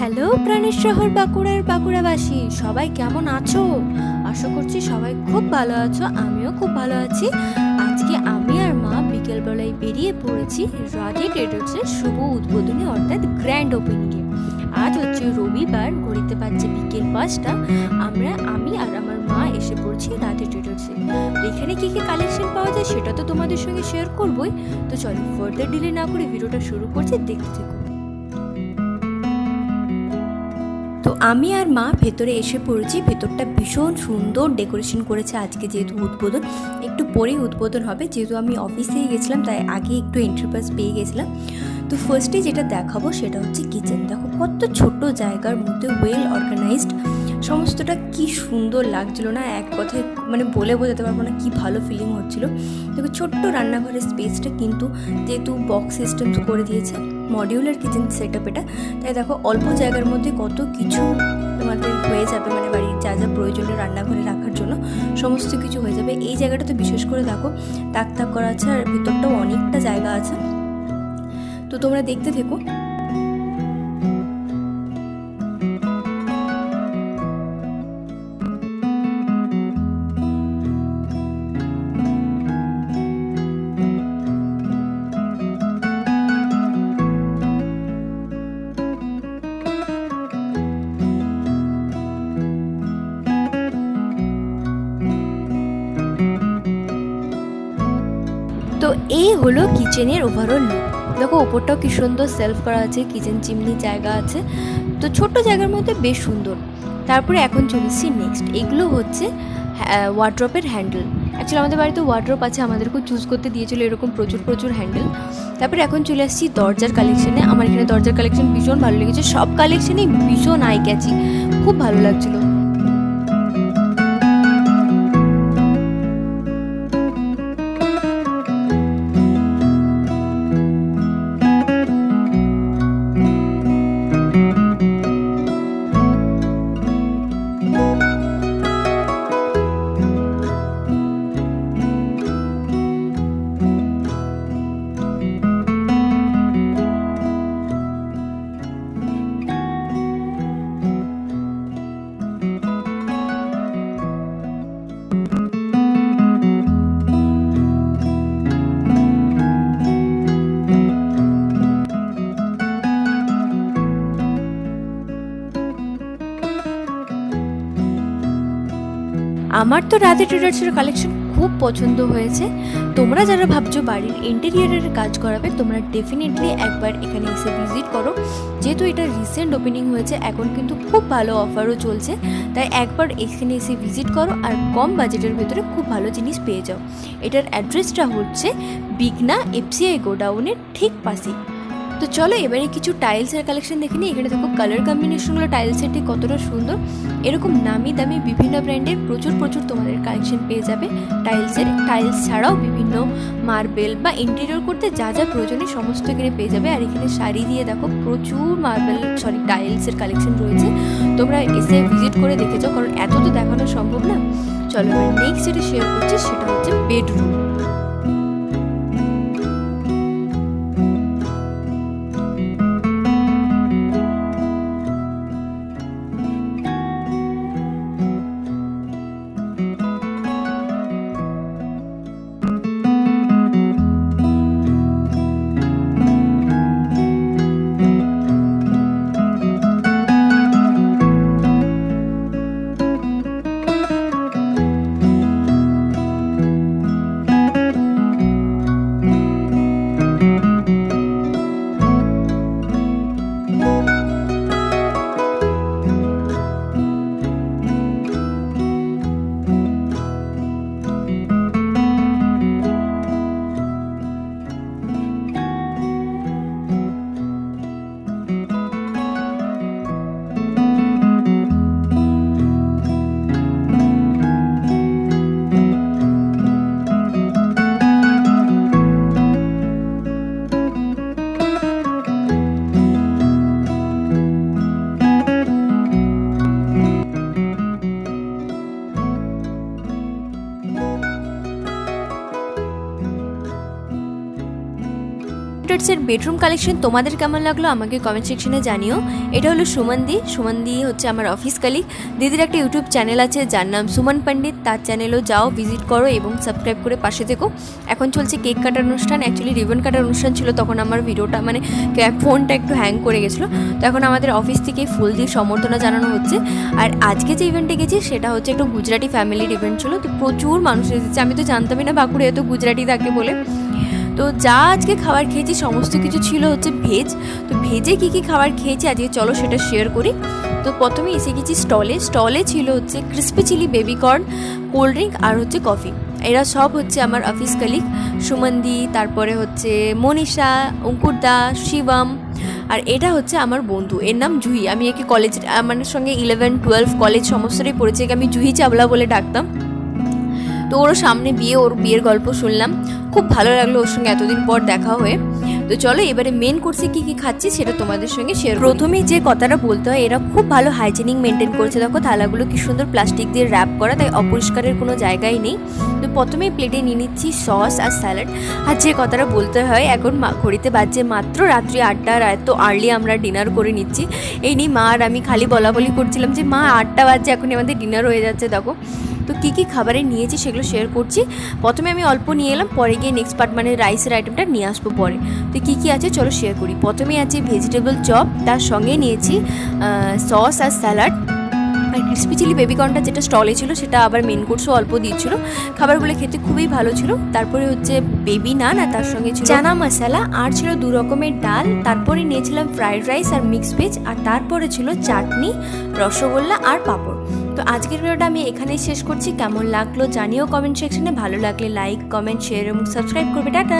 Hello প্রাণের শহর বাঁকুড়ার বাঁকুড়াবাসী, সবাই কেমন আছো? আশা করছি সবাই খুব ভালো আছো, আমিও খুব ভালো আছি। আজকে আমি আর মা বিকেলবেলায় বেরিয়ে পড়েছি রাধে ট্রেডার্সের শুভ উদ্বোধনী, অর্থাৎ গ্র্যান্ড ওপেনিংয়ে আজ হচ্ছে রবিবার ঘড়িতে পাচ্ছে বিকেল পাঁচটা। আমরা, আমি আর আমার মা এসে পড়ছি রাধে ট্রেডার্সে এখানে কী কী কালেকশন পাওয়া যায় সেটা তো তোমাদের সঙ্গে শেয়ার করবোই। তো চলো ফার্দার ডিলে না করে ভিডিওটা শুরু করছি, দেখতে থেকো। তো আমি আর মা ভেতরে এসে পড়েছি। ভেতরটা ভীষণ সুন্দর ডেকোরেশন করেছে আজকে যেহেতু উদ্বোধন। একটু পরেই উদ্বোধন হবে। যেহেতু আমি অফিসে গেছিলাম, তাই আগে একটু এন্ট্রি পাস পেয়ে গেছিলাম। তো ফার্স্টে যেটা দেখাবো সেটা হচ্ছে কিচেন দেখো কত ছোট জায়গার মধ্যে ওয়েল অর্গানাইজড সমস্তটা কি সুন্দর লাগছিল না? এক কথায় মানে বলে বোঝাতে পারব না কি ভালো ফিলিং হচ্ছিল। দেখো ছোট্ট রান্নাঘরের স্পেসটা কিন্তু যেহেতু বক্স সিস্টেম করে দিয়েছে। মডিউলার কিচেন সেট আপ এটা। তাই দেখো, অল্প জায়গার মধ্যে কত কিছু তোমাদের হয়ে যাবে মানে বাড়ির যা যা প্রয়োজনীয় রান্নাঘরে রাখার জন্য সমস্ত কিছু হয়ে যাবে। এই জায়গাটা তো বিশেষ করে দেখো, তাক তাক করা আছে আর ভিতরটাও অনেকটা জায়গা আছে। তো তোমরা দেখতে থেকো। এই হলো কিচেনের ওভারঅল লুক দেখো, ওপরটাও কি সুন্দর সেলফ করা আছে কিচেন চিমনি জায়গা আছে। তো ছোট্ট জায়গার মধ্যে বেশ সুন্দর। তারপরে এখন চলেছি নেক্সট এগুলো হচ্ছে ওয়ার্ড্রপের হ্যান্ডেল অ্যাকচুয়ালি আমাদের বাড়িতে ওয়ার্ড্রপ আছে, আমাদেরকেও চুজ করতে দিয়েছিল, এরকম প্রচুর প্রচুর হ্যান্ডেল তারপরে এখন চলে আসছি দরজার কালেকশনে আমার এখানে দরজার কালেকশন ভীষণ ভালো লেগেছে। সব কালেকশনেই ভীষণ আই ক্যাচি খুব ভালো লাগছিল। আমার তো রাধে ট্রেডার্সের কালেকশন খুব পছন্দ হয়েছে। তোমরা যারা ভাবছ বাড়ির ইন্টেরিয়ারের কাজ করাবে, তোমরা ডেফিনেটলি একবার এখানে এসে ভিজিট করো। যেহেতু এটা রিসেন্ট ওপেনিং হয়েছে, এখন কিন্তু খুব ভালো অফারও চলছে। তাই একবার এখানে এসে ভিজিট করো আর কম বাজেটের ভেতরে খুব ভালো জিনিস পেয়ে যাও। এটার অ্যাড্রেসটা হচ্ছে বিগনা এফসিআই গোডাউনের ঠিক পাশে তো চলো এবারে কিছু টাইলসের কালেকশন দেখে নিই। এখানে দেখো কালার কম্বিনেশনগুলো টাইলসেরটি কতটা সুন্দর। এরকম নামি দামি বিভিন্ন ব্র্যান্ডের প্রচুর প্রচুর তোমাদের কালেকশন পেয়ে যাবে। টাইলসের টাইলস ছাড়াও বিভিন্ন মার্বেল বা ইন্টেরিয়র করতে যা যা প্রয়োজনীয় সমস্ত এখানে পেয়ে যাবে। আর এখানে শাড়ি দিয়ে দেখো প্রচুর মার্বেল সরি টাইলসের কালেকশন রয়েছে। তোমরা এসে ভিজিট করে দেখে যাও, কারণ এত তো দেখানো সম্ভব না। চলো নেক্সট যেটা শেয়ার করছি সেটা হচ্ছে বেডরুম ট্রেডার্সের বেডরুম কালেকশন তোমাদের কেমন লাগল আমাকে কমেন্ট সেকশনে জানিও। এটা হলো সুমনদি। সুমনদি হচ্ছে আমার অফিস কালিক দিদির একটা ইউটিউব চ্যানেল আছে, যার নাম সুমন পণ্ডিত। তার চ্যানেলেও যাও ভিজিট করো এবং সাবস্ক্রাইব করে পাশে থেকো। এখন চলছে কেক কাটার অনুষ্ঠান। অ্যাকচুয়ালি রিবন কাটার অনুষ্ঠান ছিল, তখন আমার ভিডিওটা মানে ফোনটা একটু হ্যাং করে গেছিল। তো এখন আমাদের অফিস থেকে ফুল দিয়ে সম্বর্ধনা জানানো হচ্ছে। আর আজকে যে ইভেন্টে গেছি, সেটা হচ্ছে একটু গুজরাটি ফ্যামিলির ইভেন্ট ছিল। তো প্রচুর মানুষ এসেছে। আমি তো জানতামই না বাঁকুড়ে এত গুজরাটি থাকে বলে। তো যা আজকে খাবার খেয়েছি, সমস্ত কিছু ছিল হচ্ছে ভেজ। তো ভেজে কী কী খাবার খেয়েছি আজকে চলো সেটা শেয়ার করি। তো প্রথমে এসে গেছি স্টলে। স্টলে ছিল হচ্ছে crispy chilli baby corn cold drink আর হচ্ছে কফি এরা সব হচ্ছে আমার অফিস কালিক সুমন্দি, তারপরে হচ্ছে মনীষা, অঙ্কুরদা, শিবম আর এটা হচ্ছে আমার বন্ধু। এর নাম জুহি। আমি একে কলেজ আমার সঙ্গে ইলেভেন টুয়েলভ কলেজ সমস্তটাই পড়েছে। একে আমি জুহি চাবলা বলে ডাকতাম। তো ওর সামনে বিয়ে, ওর বিয়ের গল্প শুনলাম। খুব ভালো লাগল ওর সঙ্গে এতদিন পর দেখা হয়ে। তো চলো এবারে মেন কোর্সে কী কী খাচ্ছি সেটা তোমাদের সঙ্গে শেয়ার প্রথমেই যে কথাটা বলতে হয়, এরা খুব ভালো হাইজেনিক মেনটেন করছে। দেখো থালাগুলো কি সুন্দর প্লাস্টিক দিয়ে র্যাপ করা, তাই অপরিষ্কারের কোনো জায়গাই নেই। তো প্রথমেই প্লেটে নিয়ে নিচ্ছি সস আর স্যালাড আর যে কথাটা বলতে হয়, এখন মা, ঘড়িতে বাজছে মাত্র রাত্রি আটটা, আর এত আর্লি আমরা ডিনার করে নিচ্ছি। এই নিয়ে মা আর আমি খালি বলা বলি করছিলাম যে, মা আটটা বাজছে, এখনই আমাদের ডিনার হয়ে যাচ্ছে, দেখো। তো কী কী খাবারে নিয়েছি সেগুলো শেয়ার করছি। প্রথমে আমি অল্প নিয়ে এলাম পরে গিয়ে নেক্সট পার্ট মানে রাইসের আইটেমটা নিয়ে আসব পরে। তো কী কী আছে চলো শেয়ার করি। প্রথমে আছে ভেজিটেবল চপ তার সঙ্গে নিয়েছি সস আর স্যালাড আর ক্রিসপি চিলি বেবিকর্নটা যেটা স্টলে ছিল সেটা আবার মেন কোর্সও অল্প দিচ্ছিল খাবারগুলো খেতে খুবই ভালো ছিল। তারপরে হচ্ছে বেবি নান আর তার সঙ্গে ছিল চানা মশলা। আর ছিল দু রকমের ডাল। তারপরে নিয়েছিলাম ফ্রাইড রাইস আর মিক্স ভেজ আর তারপরে ছিল চাটনি রসগোল্লা আর পাঁপড়। তো আজকের ভিডিওটা আমি এখানেই শেষ করছি। কেমন লাগল জানিও কমেন্ট সেকশনে। ভালো লাগলে লাইক, কমেন্ট, শেয়ার এবং সাবস্ক্রাইব করবে। টাটা।